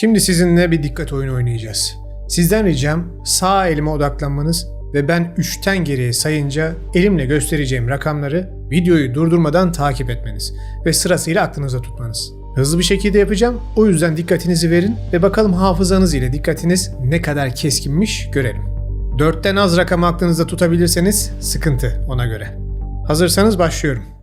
Şimdi sizinle bir dikkat oyunu oynayacağız. Sizden ricam sağ elime odaklanmanız ve ben 3'ten geriye sayınca elimle göstereceğim rakamları videoyu durdurmadan takip etmeniz ve sırasıyla aklınıza tutmanız. Hızlı bir şekilde yapacağım. O yüzden dikkatinizi verin ve bakalım hafızanız ile dikkatiniz ne kadar keskinmiş görelim. 4'ten az rakamı aklınızda tutabilirseniz sıkıntı ona göre. Hazırsanız başlıyorum.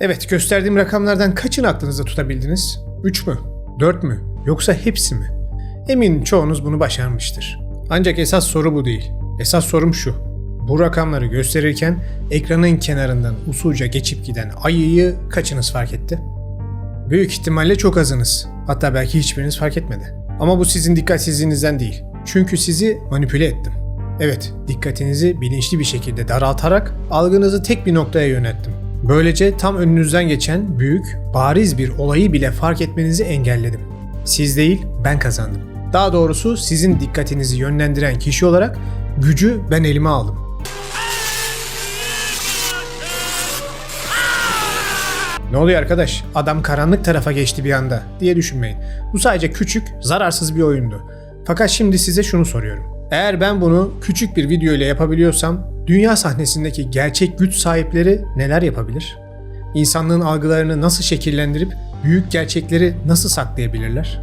Evet, gösterdiğim rakamlardan kaçını aklınızda tutabildiniz? 3 mü? 4 mü? Yoksa hepsi mi? Eminim çoğunuz bunu başarmıştır. Ancak esas soru bu değil. Esas sorum şu. Bu rakamları gösterirken ekranın kenarından usulca geçip giden ayıyı kaçınız fark etti? Büyük ihtimalle çok azınız. Hatta belki hiçbiriniz fark etmedi. Ama bu sizin dikkatsizliğinizden değil. Çünkü sizi manipüle ettim. Evet, dikkatinizi bilinçli bir şekilde daraltarak algınızı tek bir noktaya yönelttim. Böylece tam önünüzden geçen büyük, bariz bir olayı bile fark etmenizi engelledim. Siz değil, ben kazandım. Daha doğrusu sizin dikkatinizi yönlendiren kişi olarak gücü ben elime aldım. Ne oluyor arkadaş? Adam karanlık tarafa geçti bir anda diye düşünmeyin. Bu sadece küçük, zararsız bir oyundu. Fakat şimdi size şunu soruyorum. Eğer ben bunu küçük bir video ile yapabiliyorsam, dünya sahnesindeki gerçek güç sahipleri neler yapabilir? İnsanlığın algılarını nasıl şekillendirip büyük gerçekleri nasıl saklayabilirler?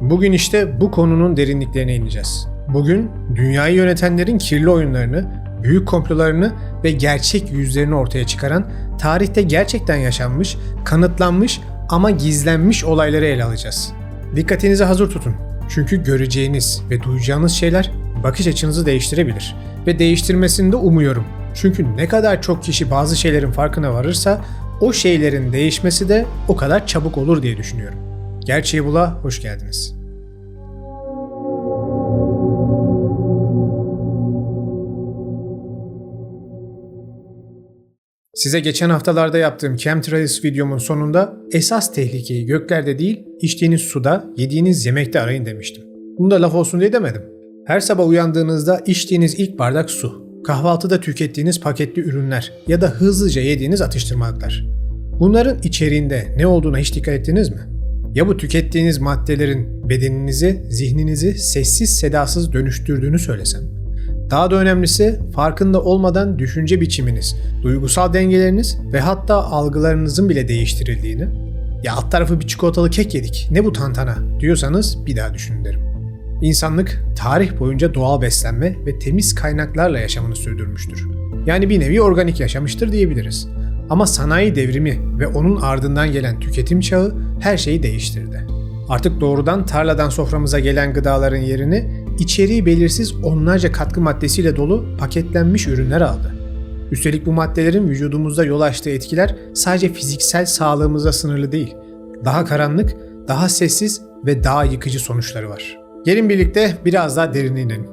Bugün işte bu konunun derinliklerine ineceğiz. Bugün dünyayı yönetenlerin kirli oyunlarını, büyük komplolarını ve gerçek yüzlerini ortaya çıkaran, tarihte gerçekten yaşanmış, kanıtlanmış ama gizlenmiş olayları ele alacağız. Dikkatinizi hazır tutun. Çünkü göreceğiniz ve duyacağınız şeyler bakış açınızı değiştirebilir ve değiştirmesini de umuyorum. Çünkü ne kadar çok kişi bazı şeylerin farkına varırsa o şeylerin değişmesi de o kadar çabuk olur diye düşünüyorum. Gerçeği Bula hoş geldiniz. Size geçen haftalarda yaptığım Chemtrails videomun sonunda esas tehlikeyi göklerde değil, içtiğiniz suda, yediğiniz yemekte arayın demiştim. Bunu da laf olsun diye demedim. Her sabah uyandığınızda içtiğiniz ilk bardak su, kahvaltıda tükettiğiniz paketli ürünler ya da hızlıca yediğiniz atıştırmalıklar. Bunların içeriğinde ne olduğuna hiç dikkat ettiniz mi? Ya bu tükettiğiniz maddelerin bedeninizi, zihninizi sessiz sedasız dönüştürdüğünü söylesem? Daha da önemlisi farkında olmadan düşünce biçiminiz, duygusal dengeleriniz ve hatta algılarınızın bile değiştirildiğini, ya alt tarafı bir çikolatalı kek yedik ne bu tantana diyorsanız bir daha düşünün derim. İnsanlık tarih boyunca doğal beslenme ve temiz kaynaklarla yaşamını sürdürmüştür. Yani bir nevi organik yaşamıştır diyebiliriz. Ama sanayi devrimi ve onun ardından gelen tüketim çağı her şeyi değiştirdi. Artık doğrudan tarladan soframıza gelen gıdaların yerini içeriği belirsiz onlarca katkı maddesiyle dolu paketlenmiş ürünler aldı. Üstelik bu maddelerin vücudumuzda yol açtığı etkiler sadece fiziksel sağlığımıza sınırlı değil. Daha karanlık, daha sessiz ve daha yıkıcı sonuçları var. Gelin birlikte biraz daha derine inelim.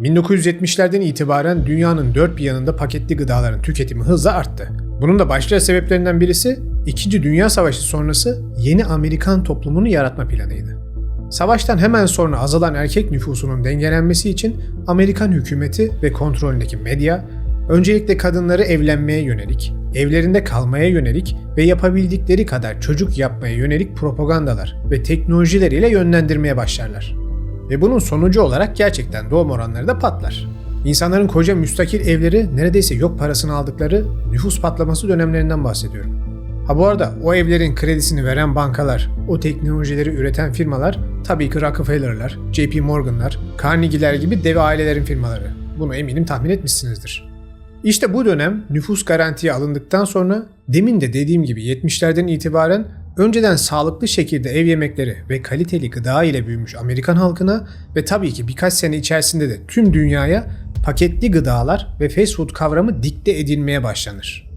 1970'lerden itibaren dünyanın dört bir yanında paketli gıdaların tüketimi hızla arttı. Bunun da başlıca sebeplerinden birisi İkinci Dünya Savaşı sonrası yeni Amerikan toplumunu yaratma planıydı. Savaştan hemen sonra azalan erkek nüfusunun dengelenmesi için Amerikan hükümeti ve kontrolündeki medya öncelikle kadınları evlenmeye yönelik, evlerinde kalmaya yönelik ve yapabildikleri kadar çocuk yapmaya yönelik propagandalar ve teknolojileriyle yönlendirmeye başlarlar. Ve bunun sonucu olarak gerçekten doğum oranları da patlar. İnsanların koca müstakil evleri neredeyse yok parasını aldıkları nüfus patlaması dönemlerinden bahsediyorum. Ha bu arada o evlerin kredisini veren bankalar, o teknolojileri üreten firmalar tabii ki Rockefeller'lar, JP Morgan'lar, Carnegie'ler gibi dev ailelerin firmaları. Bunu eminim tahmin etmişsinizdir. İşte bu dönem nüfus garantiye alındıktan sonra demin de dediğim gibi 70'lerden itibaren önceden sağlıklı şekilde ev yemekleri ve kaliteli gıda ile büyümüş Amerikan halkına ve tabii ki birkaç sene içerisinde de tüm dünyaya paketli gıdalar ve fast food kavramı dikte edilmeye başlanır.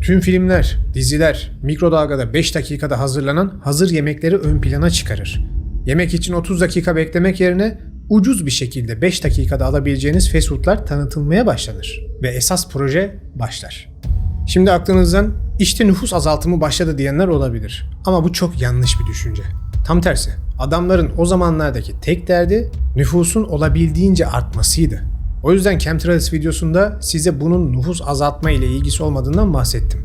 Tüm filmler, diziler mikrodalgada 5 dakikada hazırlanan hazır yemekleri ön plana çıkarır. Yemek için 30 dakika beklemek yerine ucuz bir şekilde 5 dakikada alabileceğiniz fast foodlar tanıtılmaya başlanır ve esas proje başlar. Şimdi aklınızdan işte nüfus azaltımı başladı diyenler olabilir. Ama bu çok yanlış bir düşünce. Tam tersi. Adamların o zamanlardaki tek derdi nüfusun olabildiğince artmasıydı. O yüzden Chemtrails videosunda size bunun nüfus azaltma ile ilgisi olmadığından bahsettim.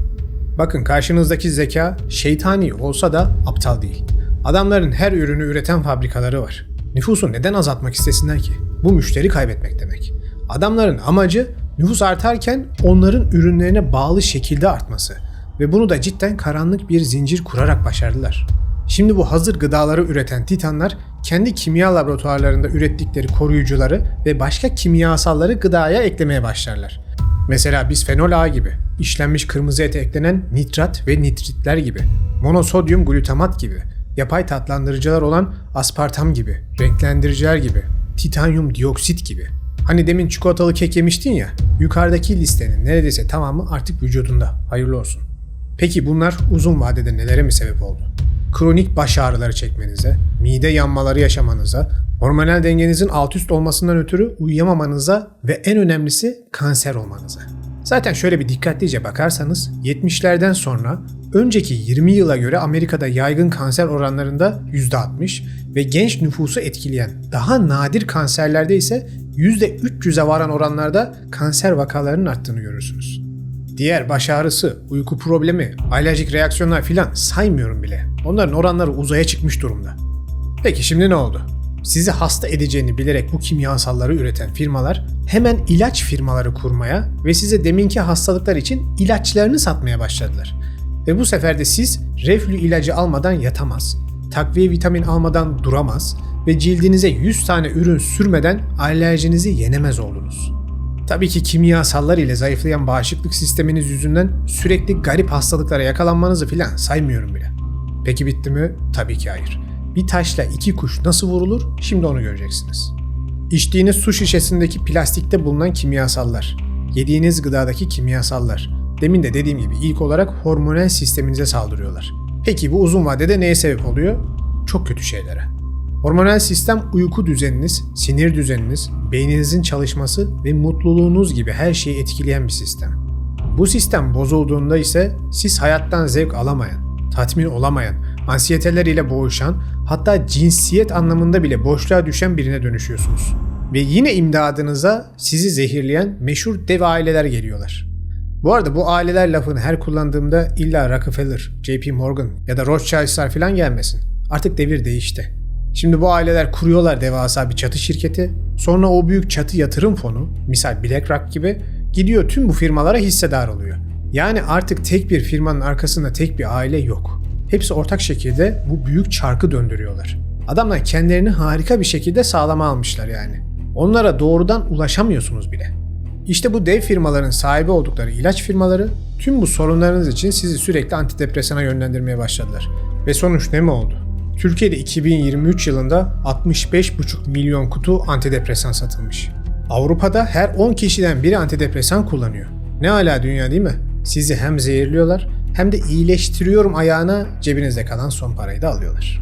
Bakın karşınızdaki zeka şeytani olsa da aptal değil. Adamların her ürünü üreten fabrikaları var. Nüfusu neden azaltmak istesinler ki? Bu müşteri kaybetmek demek. Adamların amacı nüfus artarken onların ürünlerine bağlı şekilde artması ve bunu da cidden karanlık bir zincir kurarak başardılar. Şimdi bu hazır gıdaları üreten titanlar kendi kimya laboratuvarlarında ürettikleri koruyucuları ve başka kimyasalları gıdaya eklemeye başlarlar. Mesela bisfenol A gibi, işlenmiş kırmızı ete eklenen nitrat ve nitritler gibi, monosodyum glutamat gibi, yapay tatlandırıcılar olan aspartam gibi, renklendiriciler gibi, titanyum dioksit gibi. Hani demin çikolatalı kek yemiştin ya, yukarıdaki listenin neredeyse tamamı artık vücudunda. Hayırlı olsun. Peki bunlar uzun vadede nelere mi sebep oldu? Kronik baş ağrıları çekmenize, mide yanmaları yaşamanıza, hormonal dengenizin alt üst olmasından ötürü uyuyamamanıza ve en önemlisi kanser olmanıza. Zaten şöyle bir dikkatlice bakarsanız 70'lerden sonra önceki 20 yıla göre Amerika'da yaygın kanser oranlarında %60 ve genç nüfusu etkileyen daha nadir kanserlerde ise %300'e varan oranlarda kanser vakalarının arttığını görürsünüz. Diğer baş ağrısı, uyku problemi, alerjik reaksiyonlar filan saymıyorum bile. Onların oranları uzaya çıkmış durumda. Peki şimdi ne oldu? Sizi hasta edeceğini bilerek bu kimyasalları üreten firmalar hemen ilaç firmaları kurmaya ve size deminki hastalıklar için ilaçlarını satmaya başladılar. Ve bu sefer de siz reflü ilacı almadan yatamaz, takviye vitamin almadan duramaz ve cildinize 100 tane ürün sürmeden alerjinizi yenemez oldunuz. Tabii ki kimyasallar ile zayıflayan bağışıklık sisteminiz yüzünden sürekli garip hastalıklara yakalanmanızı filan saymıyorum bile. Peki bitti mi? Tabii ki hayır. Bir taşla iki kuş nasıl vurulur? Şimdi onu göreceksiniz. İçtiğiniz su şişesindeki plastikte bulunan kimyasallar, yediğiniz gıdadaki kimyasallar. Demin de dediğim gibi ilk olarak hormonal sisteminize saldırıyorlar. Peki bu uzun vadede neye sebep oluyor? Çok kötü şeylere. Hormonal sistem uyku düzeniniz, sinir düzeniniz, beyninizin çalışması ve mutluluğunuz gibi her şeyi etkileyen bir sistem. Bu sistem bozulduğunda ise siz hayattan zevk alamayan, tatmin olamayan, ansiyeteler ile boğuşan, hatta cinsiyet anlamında bile boşluğa düşen birine dönüşüyorsunuz. Ve yine imdadınıza sizi zehirleyen meşhur dev aileler geliyorlar. Bu arada bu aileler lafını her kullandığımda illa Rockefeller, JP Morgan ya da Rothschild'slar falan gelmesin. Artık devir değişti. Şimdi bu aileler kuruyorlar devasa bir çatı şirketi. Sonra o büyük çatı yatırım fonu, misal BlackRock gibi gidiyor tüm bu firmalara hissedar oluyor. Yani artık tek bir firmanın arkasında tek bir aile yok. Hepsi ortak şekilde bu büyük çarkı döndürüyorlar. Adamlar kendilerini harika bir şekilde sağlama almışlar yani. Onlara doğrudan ulaşamıyorsunuz bile. İşte bu dev firmaların sahibi oldukları ilaç firmaları tüm bu sorunlarınız için sizi sürekli antidepresana yönlendirmeye başladılar. Ve sonuç ne mi oldu? Türkiye'de 2023 yılında 65,5 milyon kutu antidepresan satılmış. Avrupa'da her 10 kişiden biri antidepresan kullanıyor. Ne hala dünya değil mi? Sizi hem zehirliyorlar hem de iyileştiriyorum ayağına cebinizde kalan son parayı da alıyorlar.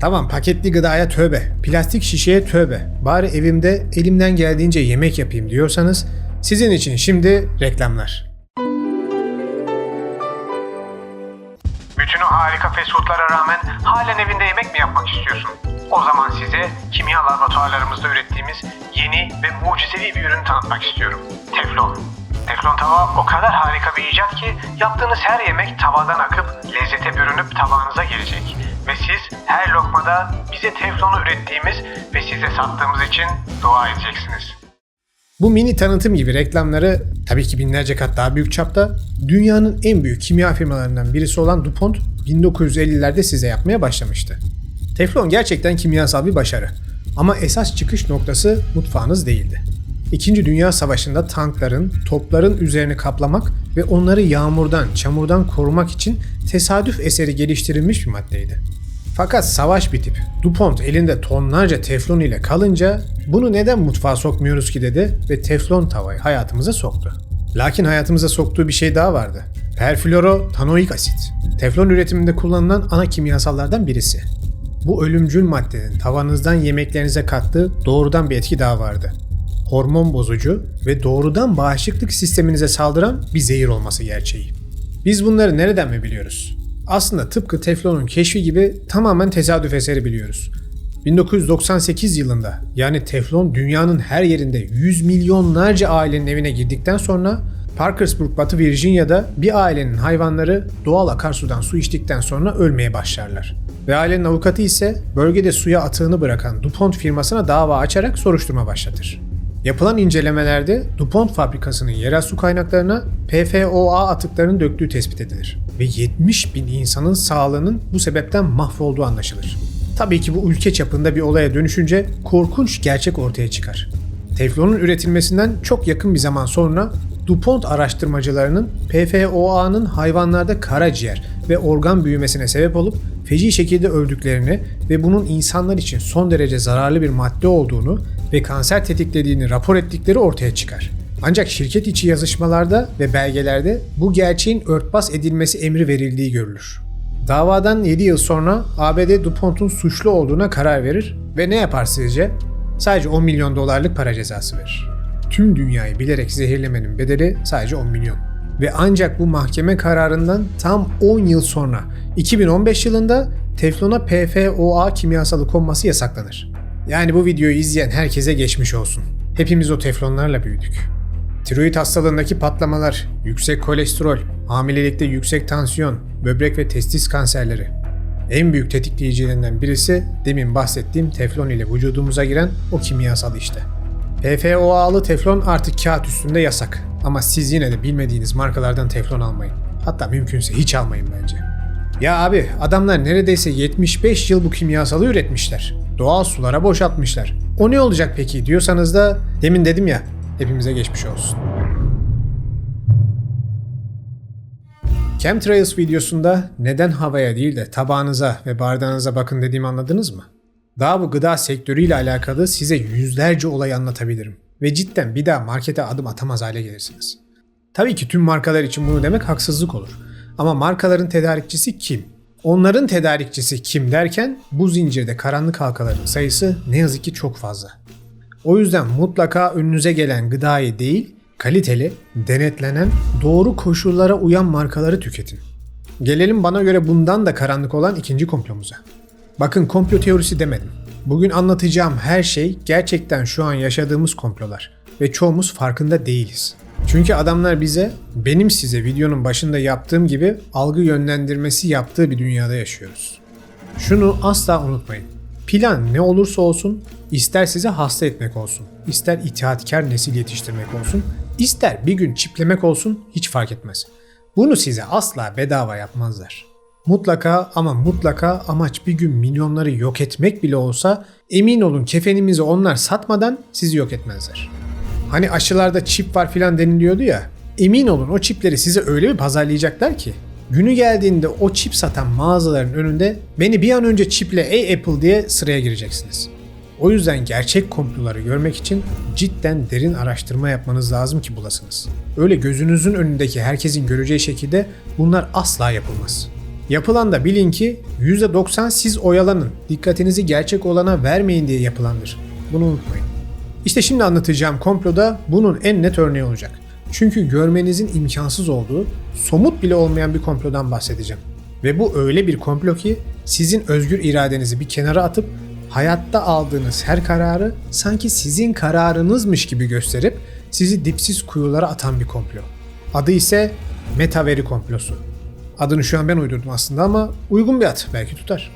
Tamam paketli gıdaya tövbe, plastik şişeye tövbe. Bari evimde elimden geldiğince yemek yapayım diyorsanız sizin için şimdi reklamlar. Harika fast foodlara rağmen halen evinde yemek mi yapmak istiyorsun? O zaman size kimya laboratuvarlarımızda ürettiğimiz yeni ve mucizevi bir ürün tanıtmak istiyorum. Teflon. Teflon tava o kadar harika bir icat ki yaptığınız her yemek tavadan akıp lezzete bürünüp tabağınıza gelecek. Ve siz her lokmada bize teflonu ürettiğimiz ve size sattığımız için dua edeceksiniz. Bu mini tanıtım gibi reklamları tabii ki binlerce kat daha büyük çapta dünyanın en büyük kimya firmalarından birisi olan DuPont 1950'lerde size yapmaya başlamıştı. Teflon gerçekten kimyasal bir başarı ama esas çıkış noktası mutfağınız değildi. İkinci Dünya Savaşı'nda tankların, topların üzerini kaplamak ve onları yağmurdan, çamurdan korumak için tesadüf eseri geliştirilmiş bir maddeydi. Fakat savaş bitip DuPont elinde tonlarca teflon ile kalınca bunu neden mutfağa sokmuyoruz ki dedi ve teflon tavayı hayatımıza soktu. Lakin hayatımıza soktuğu bir şey daha vardı. Perfluorotanoik asit. Teflon üretiminde kullanılan ana kimyasallardan birisi. Bu ölümcül maddenin tavanızdan yemeklerinize kattığı doğrudan bir etki daha vardı. Hormon bozucu ve doğrudan bağışıklık sisteminize saldıran bir zehir olması gerçeği. Biz bunları nereden mi biliyoruz? Aslında tıpkı teflonun keşfi gibi tamamen tesadüf eseri biliyoruz. 1998 yılında yani teflon dünyanın her yerinde yüz milyonlarca ailenin evine girdikten sonra Parkersburg, Batı Virginia'da bir ailenin hayvanları doğal akarsudan su içtikten sonra ölmeye başlarlar. Ve ailenin avukatı ise bölgede suya atığını bırakan DuPont firmasına dava açarak soruşturma başlatır. Yapılan incelemelerde DuPont fabrikasının yerel su kaynaklarına PFOA atıklarının döktüğü tespit edilir. Ve 70 bin insanın sağlığının bu sebepten mahvolduğu anlaşılır. Tabii ki bu ülke çapında bir olaya dönüşünce korkunç gerçek ortaya çıkar. Teflonun üretilmesinden çok yakın bir zaman sonra DuPont araştırmacılarının PFOA'nın hayvanlarda karaciğer ve organ büyümesine sebep olup feci şekilde öldüklerini ve bunun insanlar için son derece zararlı bir madde olduğunu ve kanser tetiklediğini rapor ettikleri ortaya çıkar. Ancak şirket içi yazışmalarda ve belgelerde bu gerçeğin örtbas edilmesi emri verildiği görülür. Davadan 7 yıl sonra ABD DuPont'un suçlu olduğuna karar verir ve ne yapar sizce? Sadece 10 milyon dolarlık para cezası verir. Tüm dünyayı bilerek zehirlemenin bedeli sadece 10 milyon. Ve ancak bu mahkeme kararından tam 10 yıl sonra 2015 yılında teflona PFOA kimyasalı konması yasaklanır. Yani bu videoyu izleyen herkese geçmiş olsun. Hepimiz o teflonlarla büyüdük. Tiroid hastalığındaki patlamalar, yüksek kolesterol, hamilelikte yüksek tansiyon, böbrek ve testis kanserleri. En büyük tetikleyicilerinden birisi demin bahsettiğim teflon ile vücudumuza giren o kimyasal işte. PFOA'lı teflon artık kağıt üstünde yasak. Ama siz yine de bilmediğiniz markalardan teflon almayın. Hatta mümkünse hiç almayın bence. Ya abi adamlar neredeyse 75 yıl bu kimyasalı üretmişler. Doğal sulara boşaltmışlar. O ne olacak peki diyorsanız da demin dedim ya hepimize geçmiş olsun. Chemtrails videosunda neden havaya değil de tabağınıza ve bardağınıza bakın dediğimi anladınız mı? Daha bu gıda sektörüyle alakalı size yüzlerce olay anlatabilirim. Ve cidden bir daha markete adım atamaz hale gelirsiniz. Tabii ki tüm markalar için bunu demek haksızlık olur. Ama markaların tedarikçisi kim? Onların tedarikçisi kim derken bu zincirde karanlık halkaların sayısı ne yazık ki çok fazla. O yüzden mutlaka önünüze gelen gıdayı değil, kaliteli, denetlenen, doğru koşullara uyan markaları tüketin. Gelelim bana göre bundan da karanlık olan ikinci komplomuza. Bakın komplo teorisi demedim. Bugün anlatacağım her şey gerçekten şu an yaşadığımız komplolar ve çoğumuz farkında değiliz. Çünkü adamlar bize benim size videonun başında yaptığım gibi algı yönlendirmesi yaptığı bir dünyada yaşıyoruz. Şunu asla unutmayın. Plan ne olursa olsun ister size hasta etmek olsun, ister itaatkar nesil yetiştirmek olsun, ister bir gün çiplemek olsun hiç fark etmez. Bunu size asla bedava yapmazlar. Mutlaka ama mutlaka amaç bir gün milyonları yok etmek bile olsa emin olun kefenimizi onlar satmadan sizi yok etmezler. Hani aşılarda çip var filan deniliyordu ya. Emin olun o çipleri size öyle bir pazarlayacaklar ki günü geldiğinde o çip satan mağazaların önünde beni bir an önce çiple ey Apple diye sıraya gireceksiniz. O yüzden gerçek komploları görmek için cidden derin araştırma yapmanız lazım ki bulasınız. Öyle gözünüzün önündeki herkesin göreceği şekilde bunlar asla yapılmaz. Yapılan da bilin ki %90 siz oyalanın, dikkatinizi gerçek olana vermeyin diye yapılandır. Bunu unutmayın. İşte şimdi anlatacağım komploda bunun en net örneği olacak. Çünkü görmenizin imkansız olduğu, somut bile olmayan bir komplodan bahsedeceğim. Ve bu öyle bir komplo ki sizin özgür iradenizi bir kenara atıp hayatta aldığınız her kararı sanki sizin kararınızmış gibi gösterip sizi dipsiz kuyulara atan bir komplo. Adı ise Metaveri komplosu. Adını şu an ben uydurdum aslında ama uygun bir ad belki tutar.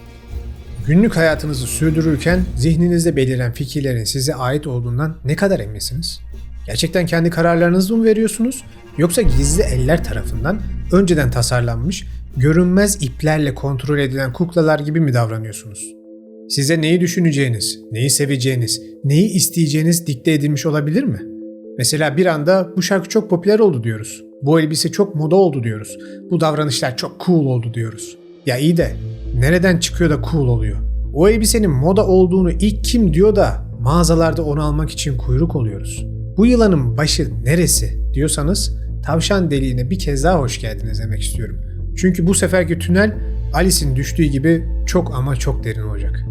Günlük hayatınızı sürdürürken zihninizde beliren fikirlerin size ait olduğundan ne kadar eminsiniz? Gerçekten kendi kararlarınızı mı veriyorsunuz yoksa gizli eller tarafından önceden tasarlanmış, görünmez iplerle kontrol edilen kuklalar gibi mi davranıyorsunuz? Size neyi düşüneceğiniz, neyi seveceğiniz, neyi isteyeceğiniz dikte edilmiş olabilir mi? Mesela bir anda bu şarkı çok popüler oldu diyoruz. Bu elbise çok moda oldu diyoruz. Bu davranışlar çok cool oldu diyoruz. Ya iyi de nereden çıkıyor da cool oluyor? O elbisenin moda olduğunu ilk kim diyor da mağazalarda onu almak için kuyruk oluyoruz. Bu yılanın başı neresi diyorsanız tavşan deliğine bir kez daha hoş geldiniz demek istiyorum. Çünkü bu seferki tünel Alice'in düştüğü gibi çok ama çok derin olacak.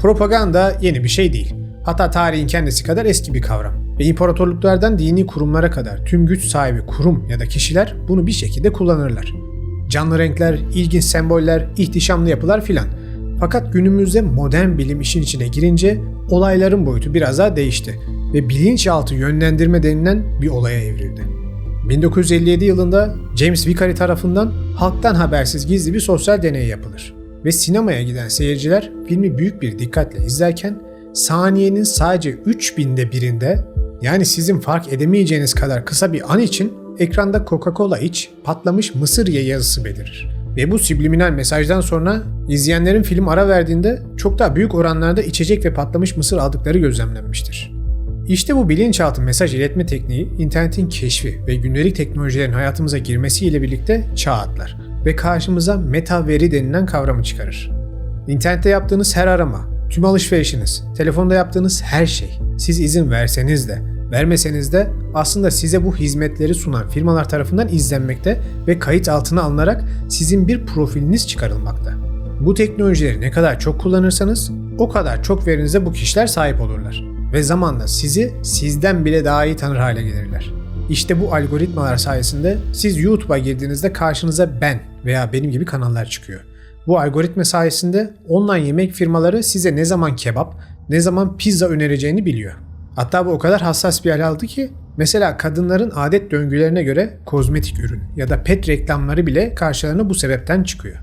Propaganda yeni bir şey değil. Hatta tarihin kendisi kadar eski bir kavram. Ve imparatorluklardan dini kurumlara kadar tüm güç sahibi kurum ya da kişiler bunu bir şekilde kullanırlar. Canlı renkler, ilginç semboller, ihtişamlı yapılar filan. Fakat günümüzde modern bilim işin içine girince olayların boyutu biraz daha değişti ve bilinçaltı yönlendirme denilen bir olaya evrildi. 1957 yılında James Vicary tarafından halktan habersiz gizli bir sosyal deney yapılır ve sinemaya giden seyirciler filmi büyük bir dikkatle izlerken saniyenin sadece 3000'de birinde yani sizin fark edemeyeceğiniz kadar kısa bir an için ekranda Coca-Cola iç patlamış mısır ye yazısı belirir. Ve bu subliminal mesajdan sonra izleyenlerin film ara verdiğinde çok daha büyük oranlarda içecek ve patlamış mısır aldıkları gözlemlenmiştir. İşte bu bilinçaltı mesaj iletme tekniği internetin keşfi ve gündelik teknolojilerin hayatımıza girmesiyle birlikte çağ atlar ve karşımıza meta veri denilen kavramı çıkarır. İnternette yaptığınız her arama, tüm alışverişiniz, telefonda yaptığınız her şey, siz izin verseniz de, vermeseniz de aslında size bu hizmetleri sunan firmalar tarafından izlenmekte ve kayıt altına alınarak sizin bir profiliniz çıkarılmakta. Bu teknolojileri ne kadar çok kullanırsanız o kadar çok verinize bu kişiler sahip olurlar ve zamanla sizi sizden bile daha iyi tanır hale gelirler. İşte bu algoritmalar sayesinde siz YouTube'a girdiğinizde karşınıza ben veya benim gibi kanallar çıkıyor. Bu algoritma sayesinde online yemek firmaları size ne zaman kebap, ne zaman pizza önereceğini biliyor. Hatta bu o kadar hassas bir hal aldı ki mesela kadınların adet döngülerine göre kozmetik ürün ya da pet reklamları bile karşılarına bu sebepten çıkıyor.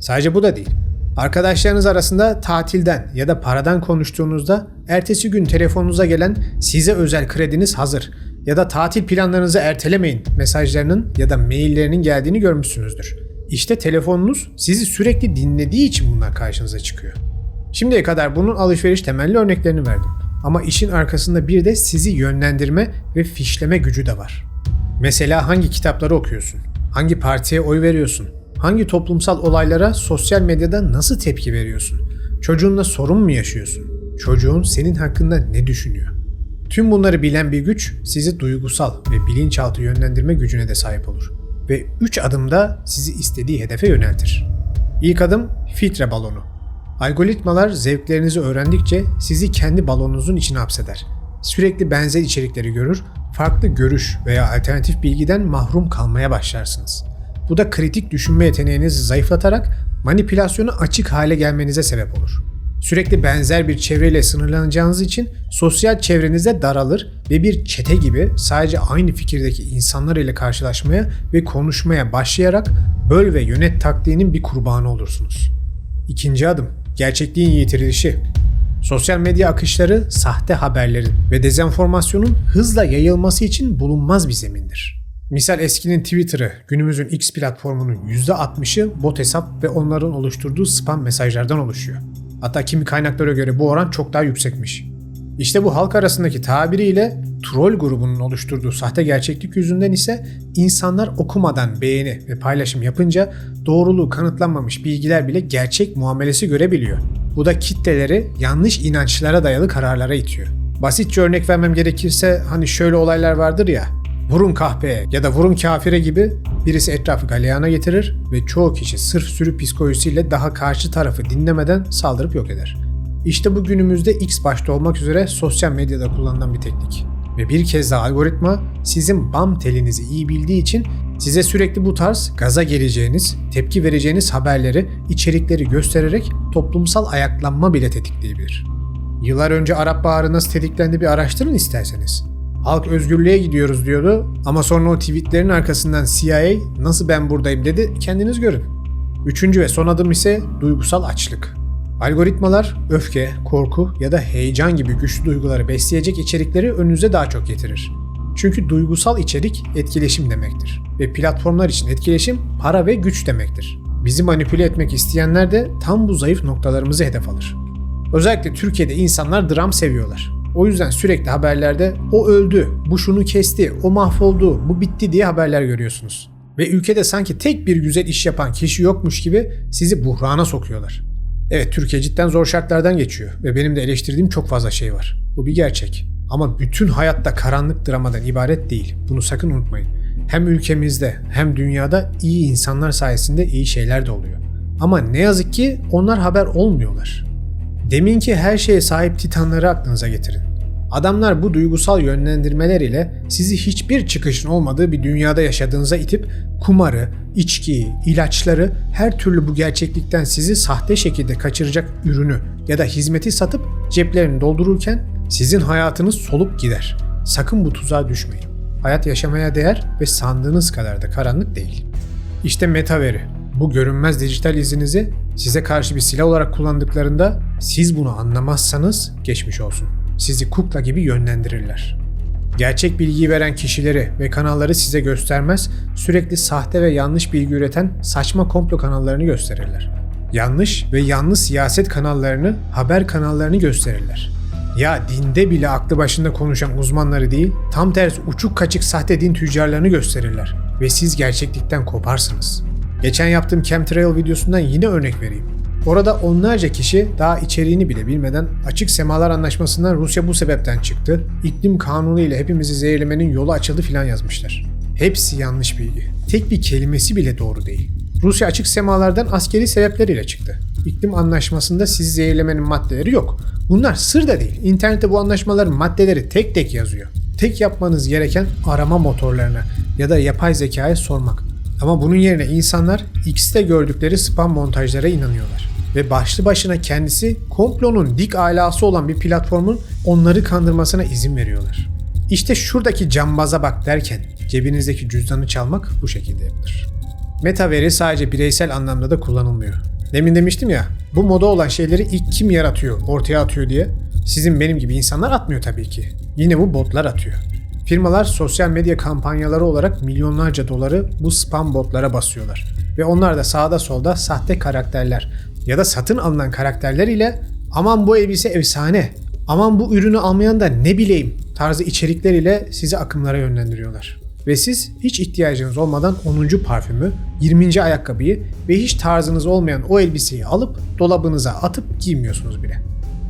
Sadece bu da değil. Arkadaşlarınız arasında tatilden ya da paradan konuştuğunuzda ertesi gün telefonunuza gelen size özel krediniz hazır ya da tatil planlarınızı ertelemeyin mesajlarının ya da maillerinin geldiğini görmüşsünüzdür. İşte telefonunuz sizi sürekli dinlediği için bunlar karşınıza çıkıyor. Şimdiye kadar bunun alışveriş temelli örneklerini verdim. Ama işin arkasında bir de sizi yönlendirme ve fişleme gücü de var. Mesela hangi kitapları okuyorsun? Hangi partiye oy veriyorsun? Hangi toplumsal olaylara sosyal medyada nasıl tepki veriyorsun? Çocuğunla sorun mu yaşıyorsun? Çocuğun senin hakkında ne düşünüyor? Tüm bunları bilen bir güç sizi duygusal ve bilinçaltı yönlendirme gücüne de sahip olur. Ve 3 adımda sizi istediği hedefe yöneltir. İlk adım filtre balonu. Algoritmalar zevklerinizi öğrendikçe sizi kendi balonunuzun içine hapseder. Sürekli benzer içerikleri görür, farklı görüş veya alternatif bilgiden mahrum kalmaya başlarsınız. Bu da kritik düşünme yeteneğinizi zayıflatarak manipülasyona açık hale gelmenize sebep olur. Sürekli benzer bir çevreyle sınırlanacağınız için sosyal çevrenize daralır ve bir çete gibi sadece aynı fikirdeki insanlar ile karşılaşmaya ve konuşmaya başlayarak böl ve yönet taktiğinin bir kurbanı olursunuz. İkinci adım, gerçekliğin yitirilişi. Sosyal medya akışları sahte haberlerin ve dezenformasyonun hızla yayılması için bulunmaz bir zemindir. Misal eskinin Twitter'ı, günümüzün X platformunun %60'ı bot hesap ve onların oluşturduğu spam mesajlardan oluşuyor. Hatta kimi kaynaklara göre bu oran çok daha yüksekmiş. İşte bu halk arasındaki tabiriyle troll grubunun oluşturduğu sahte gerçeklik yüzünden ise insanlar okumadan beğeni ve paylaşım yapınca doğruluğu kanıtlanmamış bilgiler bile gerçek muamelesi görebiliyor. Bu da kitleleri yanlış inançlara dayalı kararlara itiyor. Basitçe örnek vermem gerekirse hani şöyle olaylar vardır ya vurun kahpeye ya da vurun kafire gibi birisi etrafı galeyana getirir ve çoğu kişi sırf sürü psikolojisiyle daha karşı tarafı dinlemeden saldırıp yok eder. İşte bu günümüzde X başta olmak üzere sosyal medyada kullanılan bir teknik. Ve bir kez daha algoritma sizin bam telinizi iyi bildiği için size sürekli bu tarz gaza geleceğiniz, tepki vereceğiniz haberleri, içerikleri göstererek toplumsal ayaklanma bile tetikleyebilir. Yıllar önce Arap Baharı nasıl tetiklendi bir araştırın isterseniz. Halk özgürlüğe gidiyoruz diyordu ama sonra o tweetlerin arkasından CIA nasıl ben buradayım dedi kendiniz görün. Üçüncü ve son adım ise duygusal açlık. Algoritmalar öfke, korku ya da heyecan gibi güçlü duyguları besleyecek içerikleri önünüze daha çok getirir. Çünkü duygusal içerik etkileşim demektir ve platformlar için etkileşim para ve güç demektir. Bizi manipüle etmek isteyenler de tam bu zayıf noktalarımızı hedef alır. Özellikle Türkiye'de insanlar dram seviyorlar. O yüzden sürekli haberlerde o öldü, bu şunu kesti, o mahvoldu, bu bitti diye haberler görüyorsunuz. Ve ülkede sanki tek bir güzel iş yapan kişi yokmuş gibi sizi buhrana sokuyorlar. Evet Türkiye cidden zor şartlardan geçiyor ve benim de eleştirdiğim çok fazla şey var. Bu bir gerçek. Ama bütün hayatta karanlık dramadan ibaret değil. Bunu sakın unutmayın. Hem ülkemizde hem dünyada iyi insanlar sayesinde iyi şeyler de oluyor. Ama ne yazık ki onlar haber olmuyorlar. Deminki her şeye sahip titanları aklınıza getirin. Adamlar bu duygusal yönlendirmeler ile sizi hiçbir çıkışın olmadığı bir dünyada yaşadığınıza itip kumarı, içkiyi, ilaçları, her türlü bu gerçeklikten sizi sahte şekilde kaçıracak ürünü ya da hizmeti satıp ceplerini doldururken sizin hayatınız solup gider. Sakın bu tuzağa düşmeyin. Hayat yaşamaya değer ve sandığınız kadar da karanlık değil. İşte metaveri. Bu görünmez dijital izinizi size karşı bir silah olarak kullandıklarında siz bunu anlamazsanız geçmiş olsun. Sizi kukla gibi yönlendirirler. Gerçek bilgiyi veren kişileri ve kanalları size göstermez, sürekli sahte ve yanlış bilgi üreten saçma komplo kanallarını gösterirler. Yanlış ve yanlış siyaset kanallarını, haber kanallarını gösterirler. Ya dinde bile aklı başında konuşan uzmanları değil, tam tersi uçuk kaçık sahte din tüccarlarını gösterirler ve siz gerçeklikten koparsınız. Geçen yaptığım chemtrail videosundan yine örnek vereyim. Orada onlarca kişi daha içeriğini bile bilmeden açık semalar anlaşmasından Rusya bu sebepten çıktı, iklim kanunu ile hepimizi zehirlemenin yolu açıldı filan yazmışlar. Hepsi yanlış bilgi. Tek bir kelimesi bile doğru değil. Rusya açık semalardan askeri sebepleriyle çıktı. İklim anlaşmasında sizi zehirlemenin maddeleri yok. Bunlar sır da değil. İnternette bu anlaşmaların maddeleri tek tek yazıyor. Tek yapmanız gereken arama motorlarına ya da yapay zekaya sormak. Ama bunun yerine insanlar X'te gördükleri spam montajlara inanıyorlar. Ve başlı başına kendisi komplonun dik alası olan bir platformun onları kandırmasına izin veriyorlar. İşte şuradaki cambaza bak derken cebinizdeki cüzdanı çalmak bu şekilde yapılır. Metaveri sadece bireysel anlamda da kullanılmıyor. Demin demiştim ya, bu moda olan şeyleri ilk kim yaratıyor, ortaya atıyor diye. Sizin benim gibi insanlar atmıyor tabii ki. Yine bu botlar atıyor. Firmalar sosyal medya kampanyaları olarak milyonlarca doları bu spam botlara basıyorlar. Ve onlar da sağda solda sahte karakterler ya da satın alınan karakterler ile aman bu elbise efsane, aman bu ürünü almayan da ne bileyim tarzı içerikler ile sizi akımlara yönlendiriyorlar. Ve siz hiç ihtiyacınız olmadan 10. parfümü, 20. ayakkabıyı ve hiç tarzınız olmayan o elbiseyi alıp dolabınıza atıp giymiyorsunuz bile.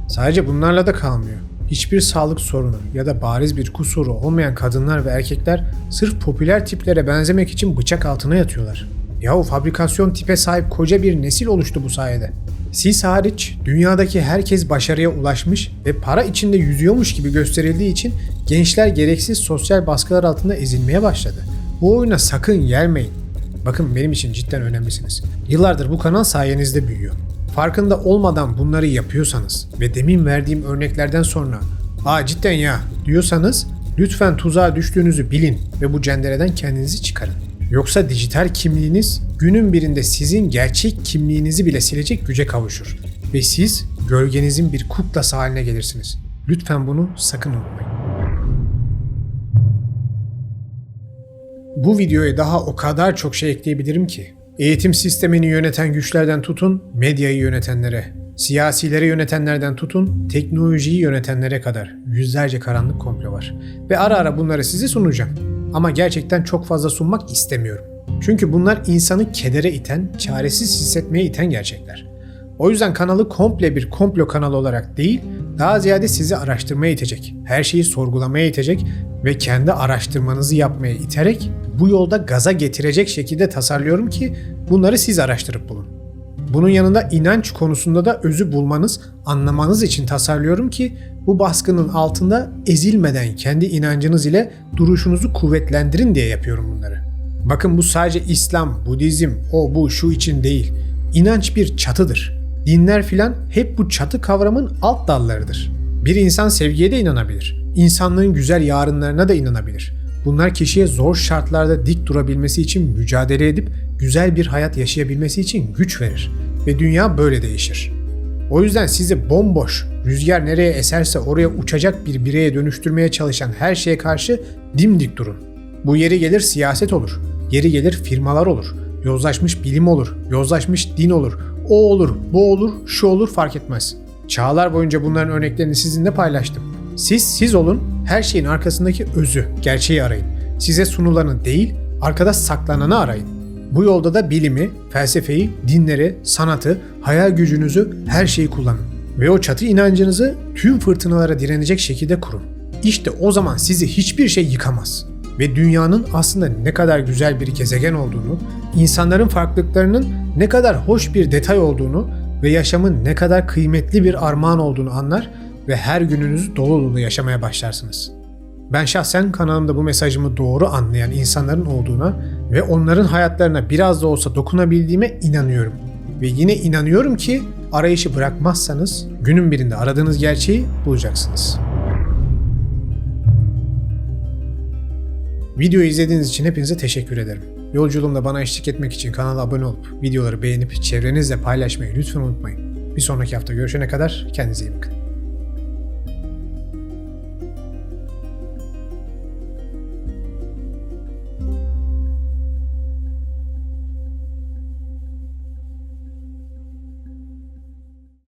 Sadece bunlarla da kalmıyor. Hiçbir sağlık sorunu ya da bariz bir kusuru olmayan kadınlar ve erkekler sırf popüler tiplere benzemek için bıçak altına yatıyorlar. Yahu fabrikasyon tipe sahip koca bir nesil oluştu bu sayede. Siz hariç dünyadaki herkes başarıya ulaşmış ve para içinde yüzüyormuş gibi gösterildiği için gençler gereksiz sosyal baskılar altında ezilmeye başladı. Bu oyuna sakın gelmeyin. Bakın benim için cidden önemlisiniz. Yıllardır bu kanal sayenizde büyüyor. Farkında olmadan bunları yapıyorsanız ve demin verdiğim örneklerden sonra ''Aa cidden ya'' diyorsanız lütfen tuzağa düştüğünüzü bilin ve bu cendereden kendinizi çıkarın. Yoksa dijital kimliğiniz günün birinde sizin gerçek kimliğinizi bile silecek güce kavuşur. Ve siz gölgenizin bir kuklası haline gelirsiniz. Lütfen bunu sakın unutmayın. Bu videoya daha o kadar çok şey ekleyebilirim ki. Eğitim sistemini yöneten güçlerden tutun, medyayı yönetenlere, siyasileri yönetenlerden tutun, teknolojiyi yönetenlere kadar yüzlerce karanlık komplo var. Ve ara ara bunları size sunacağım. Ama gerçekten çok fazla sunmak istemiyorum. Çünkü bunlar insanı kedere iten, çaresiz hissetmeye iten gerçekler. O yüzden kanalı komple bir komplo kanalı olarak değil, daha ziyade sizi araştırmaya itecek, her şeyi sorgulamaya itecek ve kendi araştırmanızı yapmaya iterek bu yolda gaza getirecek şekilde tasarlıyorum ki bunları siz araştırıp bulun. Bunun yanında inanç konusunda da özü bulmanız, anlamanız için tasarlıyorum ki bu baskının altında ezilmeden kendi inancınız ile duruşunuzu kuvvetlendirin diye yapıyorum bunları. Bakın bu sadece İslam, Budizm, o bu şu için değil. İnanç bir çatıdır. Dinler filan hep bu çatı kavramın alt dallarıdır. Bir insan sevgiye de inanabilir. İnsanlığın güzel yarınlarına da inanabilir. Bunlar kişiye zor şartlarda dik durabilmesi için mücadele edip güzel bir hayat yaşayabilmesi için güç verir ve dünya böyle değişir. O yüzden sizi bomboş, rüzgar nereye eserse oraya uçacak bir bireye dönüştürmeye çalışan her şeye karşı dimdik durun. Bu yeri gelir siyaset olur, yeri gelir firmalar olur, yozlaşmış bilim olur, yozlaşmış din olur, o olur, bu olur, şu olur fark etmez. Çağlar boyunca bunların örneklerini sizinle paylaştım. Siz siz olun, her şeyin arkasındaki özü, gerçeği arayın. Size sunulanı değil, arkada saklananı arayın. Bu yolda da bilimi, felsefeyi, dinleri, sanatı, hayal gücünüzü, her şeyi kullanın. Ve o çatı inancınızı tüm fırtınalara direnecek şekilde kurun. İşte o zaman sizi hiçbir şey yıkamaz. Ve dünyanın aslında ne kadar güzel bir gezegen olduğunu, insanların farklılıklarının ne kadar hoş bir detay olduğunu ve yaşamın ne kadar kıymetli bir armağan olduğunu anlar ve her gününüzü dolu dolu yaşamaya başlarsınız. Ben şahsen kanalımda bu mesajımı doğru anlayan insanların olduğuna ve onların hayatlarına biraz da olsa dokunabildiğime inanıyorum. Ve yine inanıyorum ki arayışı bırakmazsanız günün birinde aradığınız gerçeği bulacaksınız. Videoyu izlediğiniz için hepinize teşekkür ederim. Yolculuğumda bana eşlik etmek için kanala abone olup videoları beğenip çevrenizle paylaşmayı lütfen unutmayın. Bir sonraki hafta görüşene kadar kendinize iyi bakın.